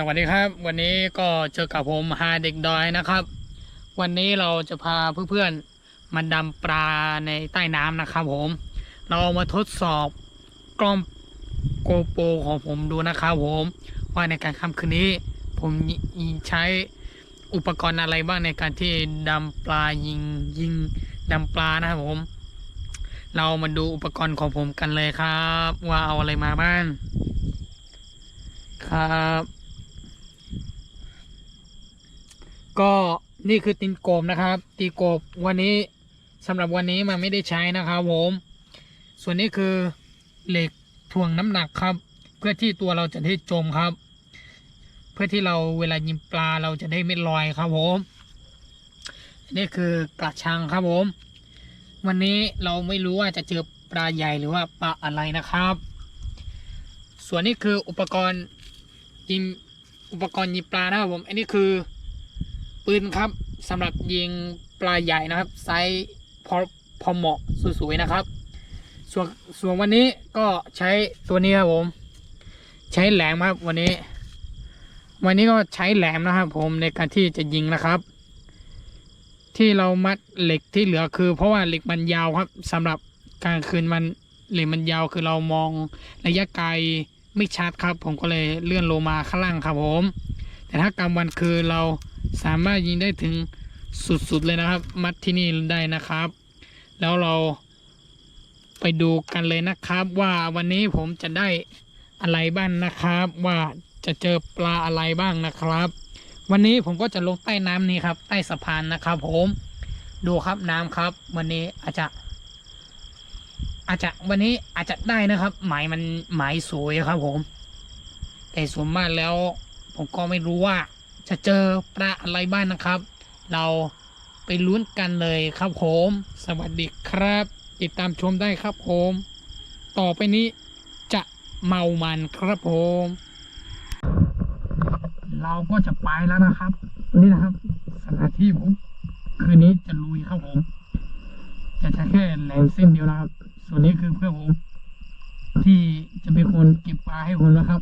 สวัสดีครับ วันนี้ก็เจอกับผมฮาเด็กดอยนะครับ วันนี้เราจะพาเพื่อนๆมาดำปลาในใต้น้ำนะครับ ผม เรามาทดสอบกล้องโกโปรของผมดูนะครับผมว่าในการค่ำคืนนี้ ผมใช้อุปกรณ์อะไรบ้างในการที่ดำปลายิงยิงดำปลานะครับผม เรามาดูอุปกรณ์ของผมกันเลยครับ ว่าเอาอะไรมาบ้างครับ ก็นี่คือตีนกบนะครับ ตีกบวันนี้สำหรับวันนี้มันไม่ได้ใช้นะครับผมส่วนนี้คือเหล็กถ่วงน้ำหนักครับ เพื่อที่ตัวเราจะได้จมครับ เพื่อที่เราเวลายิงปลาเราจะได้ไม่ลอยครับผมอันนี่คือกระชังครับผม วันนี้เราไม่รู้ว่าจะเจอปลาใหญ่หรือว่าปลาอะไรนะครับ ส่วนนี้คืออุปกรณ์ยิงอุปกรณ์ยิงปลานะครับผม อันนี้คือ ปืนครับสำหรับยิงปลาใหญ่นะครับไซส์พอพอเหมาะสวยๆนะครับ ส่วนส่วนวันนี้ก็ใช้ตัวนี้ครับผม ใช้แหลมครับวันนี้ วันนี้ก็ใช้แหลมนะครับ ผมในการที่จะยิงนะครับ ที่เรามัดเหล็กที่เหลือคือ เพราะว่าเหล็กมันยาวครับสำหรับกลางคืนมันเหล็กมันยาวคือเรามองระยะไกลไม่ชัดครับ ผมก็เลยเลื่อนลงมาข้างล่างครับผม แต่ถ้ากลางวันคือเราสามารถยิงได้ถึงสุดๆเลยนะครับ มัดที่นี่ได้นะครับ แล้วเราไปดูกันเลยนะครับ ว่าวันนี้ผมจะได้อะไรบ้างนะครับ ว่าจะเจอปลาอะไรบ้างนะครับ วันนี้ผมก็จะลงใต้น้ำนี้ครับ ใต้สะพานนะครับ ผมดูครับน้ำครับ วันนี้อาจจะ อาจจะวันนี้อาจจะได้นะครับ หมายมันหมายสวยครับ ผม แต่ส่วนมากแล้ว ผมก็ไม่รู้ว่าจะเจอปลาอะไรบ้างนะครับ เราไปลุ้นกันเลยครับผม สวัสดีครับ ติดตามชมได้ครับผม ต่อไปนี้จะเมามันครับผม เราก็จะไปแล้วนะครับ นี่นะครับสถานที่ผมคืนนี้จะลุยครับผมจะใช้แค่แหลมเส้นเดียวนะครับ ส่วนนี้คือเพื่อนผมที่จะเป็นคนเก็บปลาให้ผมนะครับ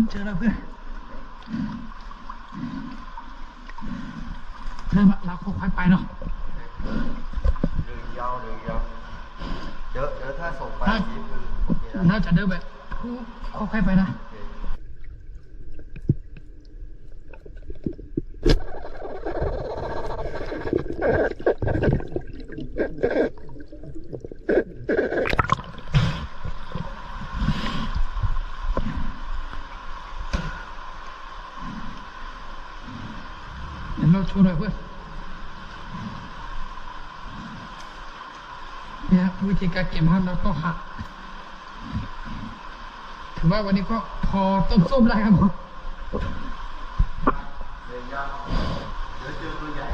เริ่มเจอแล้วเพื่อนเริ่มละเราค่อยๆไปเนาะเรือยาวเรือยาวเดี๋ยวเดี๋ยวถ้าส่งไปถ้าทีคือโอเคนะน่าจะเดินแบบค่อยๆไปนะ โอ เราโชว์หน่อยเพื่อนเนี่ยวิธีการเก็บครับเราก็หักถือว่าวันนี้ก็พอต้มส้มได้ครับผมเดี๋ยวเจอตัวใหญ่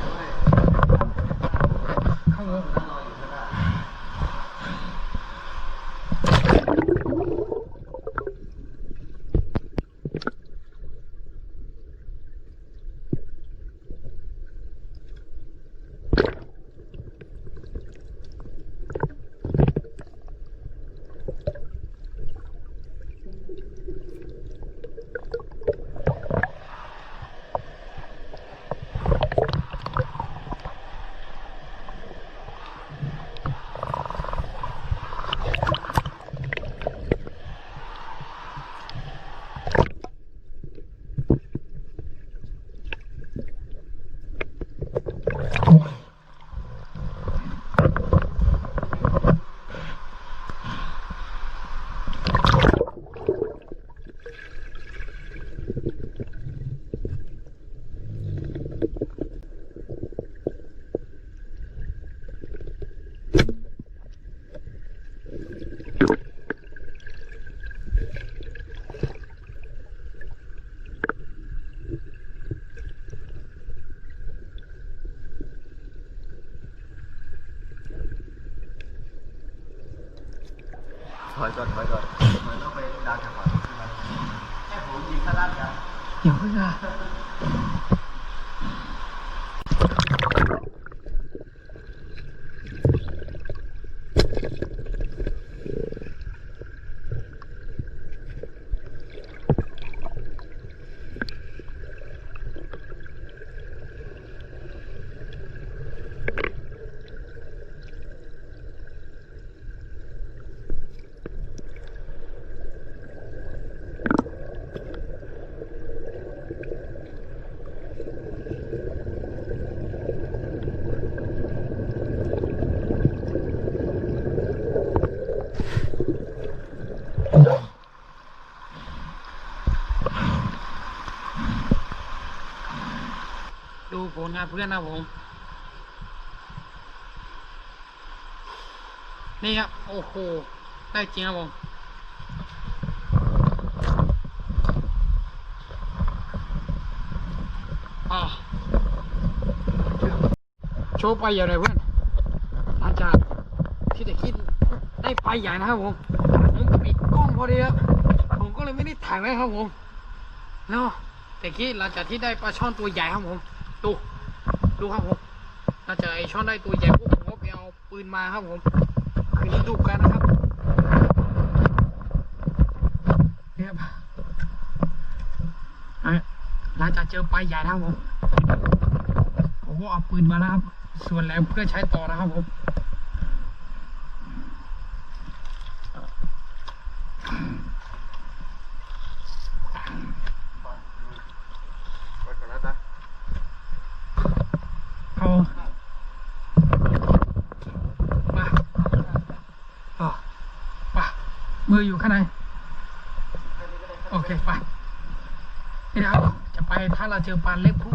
Então, ถอยก่อนถอยก่อนเหมือนต้องไปดาวจังหวัดใช่ไหมแค่ผมยิงสลัดกันอย่าเพิ่งอ่ ผลงานเพื่อนนะผม นี่ครับ โอ้โห ได้จริงครับผมอะโชว์ไปอย่เลยเพื่อนหลังจากที่ตะคิดได้ไปใหญ่นะครับผม ผมปิดกล้องพอดีครับ ผมก็เลยไม่ได้ถ่ายไว้ครับผมเนาะแต่คิดหลังจากที่ได้ปลาช่อนตัวใหญ่ครับผม ดู ดูครับผมน่าจากไอช่อนได้ตัวใหญ่พวกผมก็ไปเอาปืนมาครับผมคืนดูกันนะครับเนี่ยครับอะหลังจากเจอปลาใหญ่นะครับผมผมก็เอาปืนมาแล้วครับ ส่วนแหลมเพื่อใช้ต่อนะครับผม ไปก่อนแล้วจ้ะ เอา มืออยู่ข้างใน โอเคไปนี่นะครับ จะไปถ้าเราเจอปลาเล็กพุ่ง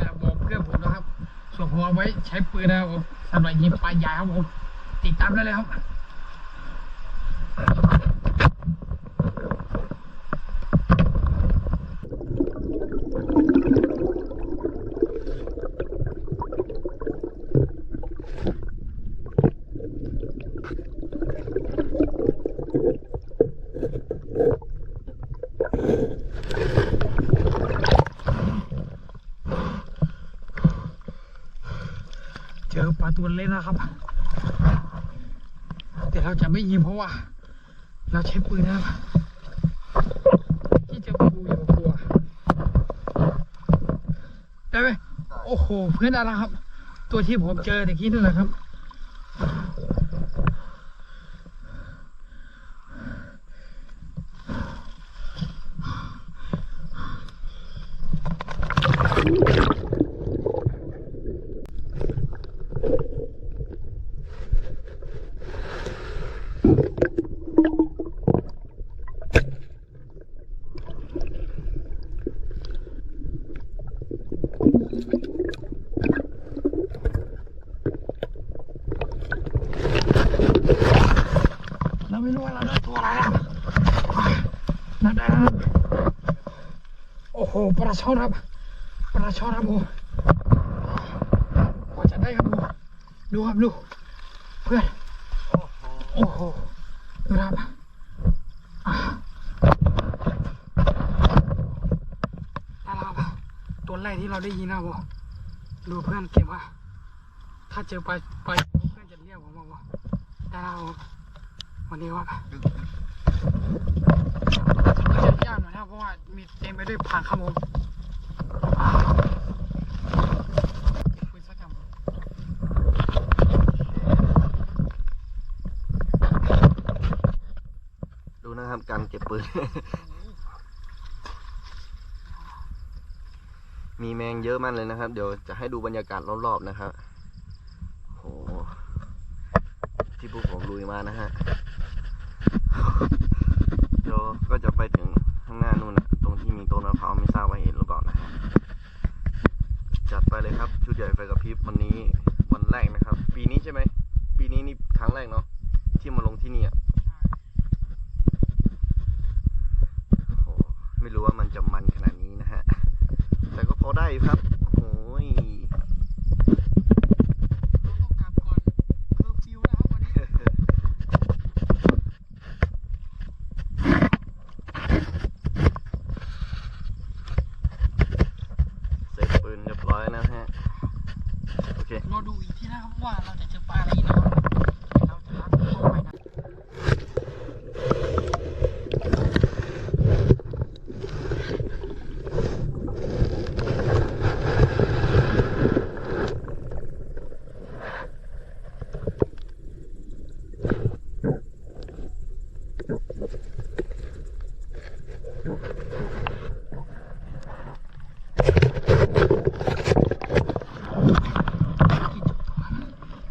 จะบอกเพื่อนผมนะครับ ส่วนหัวไว้ใช้ปืนนะครับผมสำหรับยิงปลาใหญ่ครับผมติดตามได้เลยครับ เจอปลาตัวเล็กนะครับ แต่เราจะไม่ยิงเพราะว่า เราใช้ปืนนะครับที่เจอปูอยู่กับกลัวได้ไหมโอ้โหเพื่อนอะไรครับ ตัวที่ผมเจอตะกี้นั่นแหละครับ เราไม่รู้ว่าเราได้ตัวอะไรนะนัดได้แล้วนะโอ้โหปลาช่อนครับปลาช่อนครับผมกว่าจะได้ครับผมดูครับดูเพื่อนโอ้โหดูนะครับอะได้แล้วครับตัวแรกที่เราได้ยินนะครับผมดูเพื่อนเก็บว่าถ้าเจอปลาปลาเพื่อนจะเรียกผมบอกว่าได้แล้วครับผมวันนี้ว่าจะยากหน่อยนะครับเพราะว่ามีเต็มไปด้วยผักครับผมอ่าคุยสักคำ ดู นะครับ การเก็บปืน มีแมงเยอะมากเลยนะครับ เดี๋ยวจะให้ดูบรรยากาศรอบๆนะครับโหที่พวกผมลุยมานะฮะเดี๋ยวก็จะไปถึงข้างหน้านู่นนะตรงที่มีต้นมะพร้าวไม่ทราบว่าเห็นหรือเปล่านะฮะจัดไปเลยครับชุดใหญ่ไฟกระพริบวันนี้วันแรกนะครับ ปีนี้ใช่ไหม ปีนี้นี่ครั้งแรกเนาะที่มาลงที่นี่อะ โอ้โหไม่รู้ว่ามันจะมันขนาดนี้นะฮะ แต่ก็พอได้อยู่ครับ โอ้ย ต้องกลับก่อนเคอร์ฟิวนะครับวันนี้ เสร็จปืนเรียบร้อยนะฮะ โอเค รอดูอีกทีนะครับว่าเราจะเจอปลาอะไรอีกนะครับเราจะล้างตัวใหม่นะ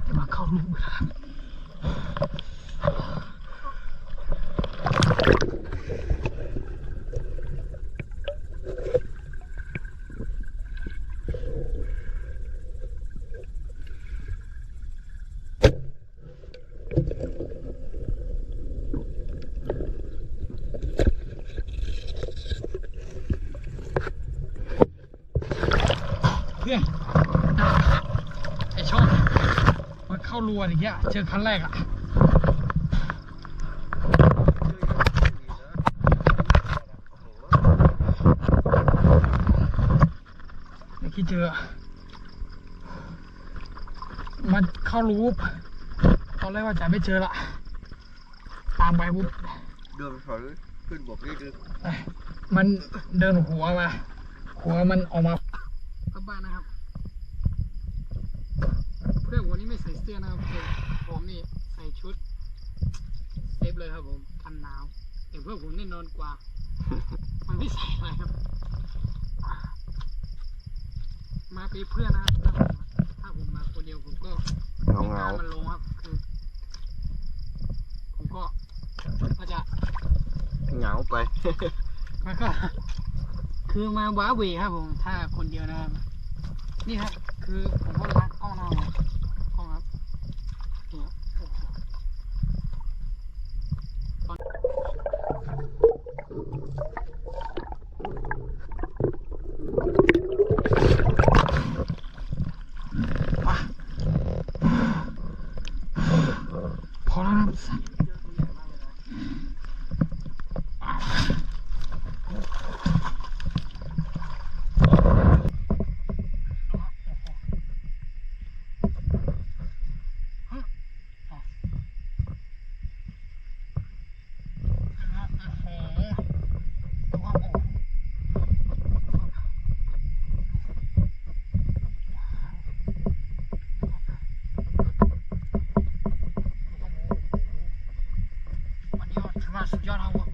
จะมาเข้าลูกนะครับ เพื่อนไอชอบมันเข้า รัวอย่างเงี้ยเจอครั้งแรกอะเมื่เจอ มันเข้ารูปตอนแรกว่าจะไม่เจอละตามไปปุ๊บเดินถอยขึ้นบกนี่คือมันเดินหัวมา หัวมันออกมาเข้าบ้านนะครับ เพื่อนวันนี้ไม่ใส่เสื้อนะครับผมผมนี่ใส่ชุด เซฟเลยครับผมกันหนาวแต่เพื่อนผมนี่นอนกว่า มันไม่ใส่อะไรครับ มาปีเพื่อนนะครับถ้าผมถ้าผมมาคนเดียวผมก็เงาเงามันลงครับคือผมก็ก็จะเงาไปมันก็คือมาว้าเหวครับผม ถ้าคนเดียวนะครับ นี่ครับคือผมก็รักกล้องนะครับผมกล้องครับเนี่ยโอ้โหพอแล้วครับ วันนี้ถื